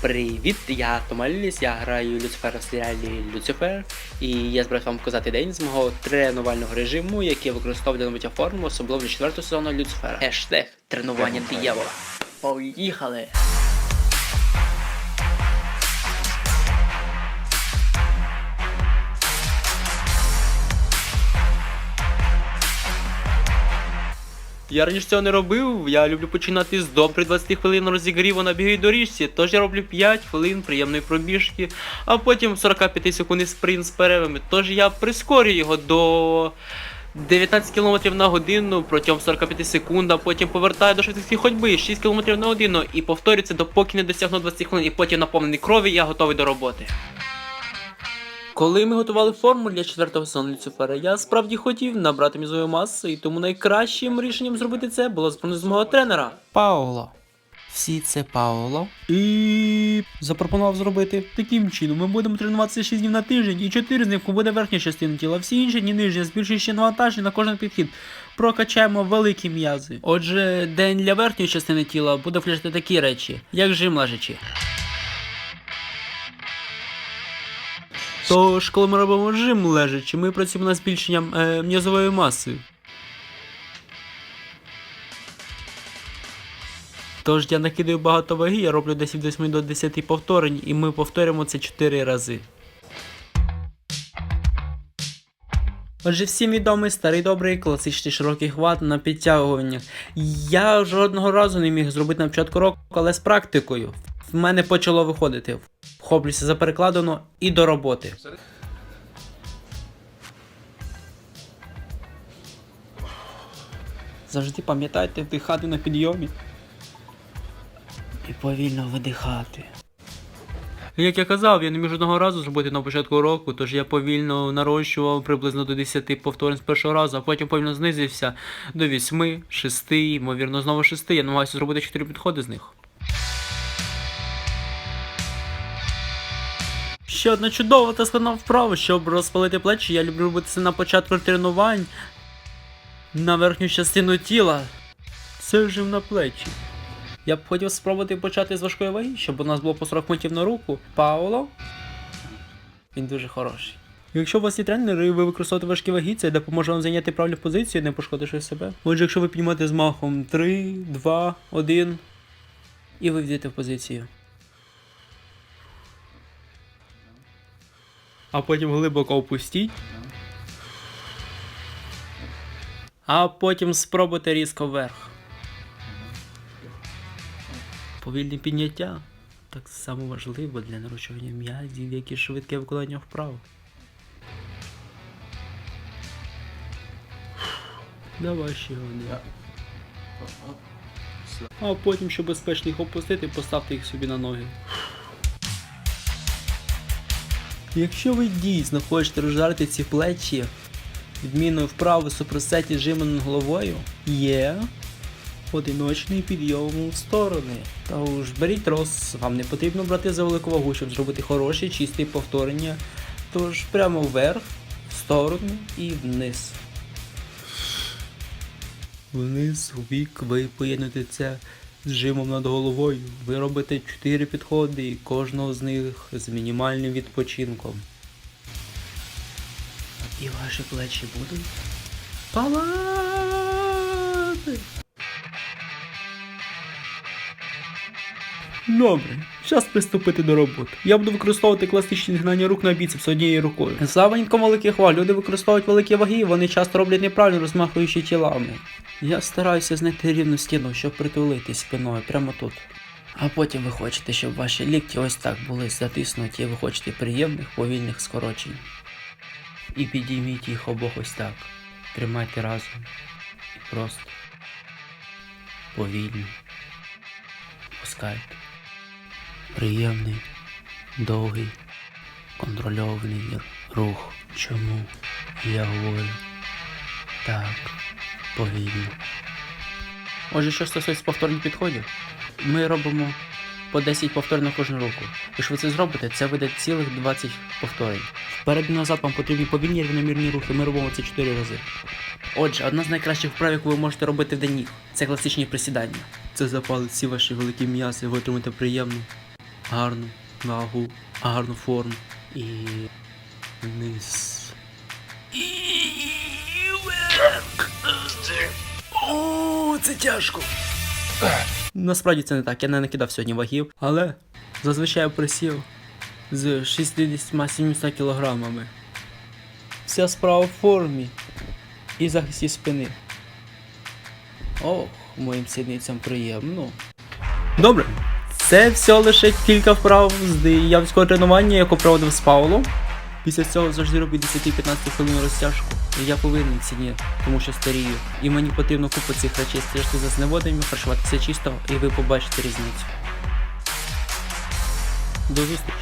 Привіт, я Томаліс, я граю Люцифера в серіалі Люцифер, і я збираюся вам показати день з мого тренувального режиму, який використовує для набуття форму, особливо для четвертого сезону Люцифера. Хештег тренування диявола. Поїхали! Я раніше цього не робив, я люблю починати з добрих 20 хвилин розігріву на біговій доріжці, тож я роблю 5 хвилин приємної пробіжки, а потім 45 секунд спринт з перервами. Тож я прискорюю його до 19 км на годину протягом 45 секунд, а потім повертаю до швидкості ходьби 6 км на годину і повторюю це допоки не досягну 20 хвилин, і потім наповнений крові, я готовий до роботи. Коли ми готували форму для четвертого сезону Люцифера, я справді хотів набрати мізової маси, і тому найкращим рішенням зробити це було з мого тренера. Пауло. Всі це Пауло. І запропонував зробити таким чином. Ми будемо тренуватися 6 днів на тиждень, і 4 з них буде верхня частина тіла. Всі інші дні нижня, збільшуючи навантаження на кожен підхід. Прокачаємо великі м'язи. Отже, день для верхньої частини тіла буде включати такі речі, як жим лежачи. Тож, коли ми робимо жим лежачи, ми працюємо над збільшенням е, м'язової маси. Тож я накидаю багато ваги, я роблю десь від 8 до 10 повторень, і ми повторюємо це 4 рази. Отже, всім відомий старий добрий класичний широкий хват на підтягуваннях. Я жодного разу не міг зробити на початку року, але з практикою в мене почало виходити. Вхоплюся за перекладину і до роботи. Завжди пам'ятайте вдихати на підйомі і повільно видихати. Як я казав, я не міг жодного разу зробити на початку року, тож я повільно нарощував приблизно до 10 повторень з першого разу, а потім повільно знизився до 8, 6, ймовірно, знову 6. Я намагаюся зробити 4 підходи з них. Ще одна чудова та складна вправа, щоб розпалити плечі, я люблю робити це на початку тренувань на верхню частину тіла. Це вже на плечі. Я б хотів спробувати почати з важкої ваги, щоб у нас було по 40 пунктів на руку. Пауло. Він дуже хороший. Якщо у вас є тренери і ви використовуєте важкі ваги, це допоможе вам зайняти правильну позицію, не пошкодивши себе. Отже, якщо ви піднімаєте з махом 3, 2, 1, і ви війдете в позицію. А потім глибоко опустіть. А потім спробуйте різко вверх. Повільне підняття так само важливо для нарощування м'язів, як і швидке виконання вправ. Давай ще один. А потім, щоб безпечно їх опустити, поставте їх собі на ноги. Якщо ви дійсно хочете розжарити ці плечі відміною вправи супросеті над головою, є одиночний підйом в сторони. Тож беріть трос, вам не потрібно брати за велику вагу, щоб зробити хороші, чисті повторення. Тож прямо вверх, в сторону і вниз. Вниз, у бік, ви поєднуєте це жимом над головою. Ви робите 4 підходи і кожного з них з мінімальним відпочинком. І ваші плечі будуть палати. Добре, час приступити до роботи. Я буду використовувати класичні згинання рук на біцепс однією рукою. Славеньком великих ваг. Люди використовують великі ваги, вони часто роблять неправильно розмахуючи тілами. Я стараюся знайти рівну стіну, щоб притулитись спиною прямо тут. А потім ви хочете, щоб ваші лікті ось так були затиснуті, і ви хочете приємних повільних скорочень. І підійміть їх обох ось так. Тримайте разом. І просто повільно. Пускайте. Приємний, довгий, контрольований рух. Чому я говорю так повільно? Отже, що стосується повторних підходів, ми робимо по 10 повторень на кожну руку. Якщо ви це зробите, це вийде цілих 20 повторень. Вперед і назад вам потрібні повільні рівномірні рухи, ми робимо це 4 рази. Отже, одна з найкращих вправ, яку ви можете робити в день, це класичні присідання. Це запалить всі ваші великі м'яси, ви отримаєте приємну гарну вагу, гарну форму і вниз. І. О, це тяжко. Насправді це не так, я не накидав сьогодні вагів, але зазвичай присів з 60-70 кілограмами. Вся справа в формі і захисті спини. Ох, моїм сідницям приємно. Добре. Це все лише кілька вправ з диявського тренування, яке проводив з Паулом. Після цього завжди робіть 10-15 хвилин розтяжку. Я повинен ці дні, тому що старію. І мені потрібно купу цих речей стежки за зневодами, харчуватися чисто, і ви побачите різницю. До зустрічі!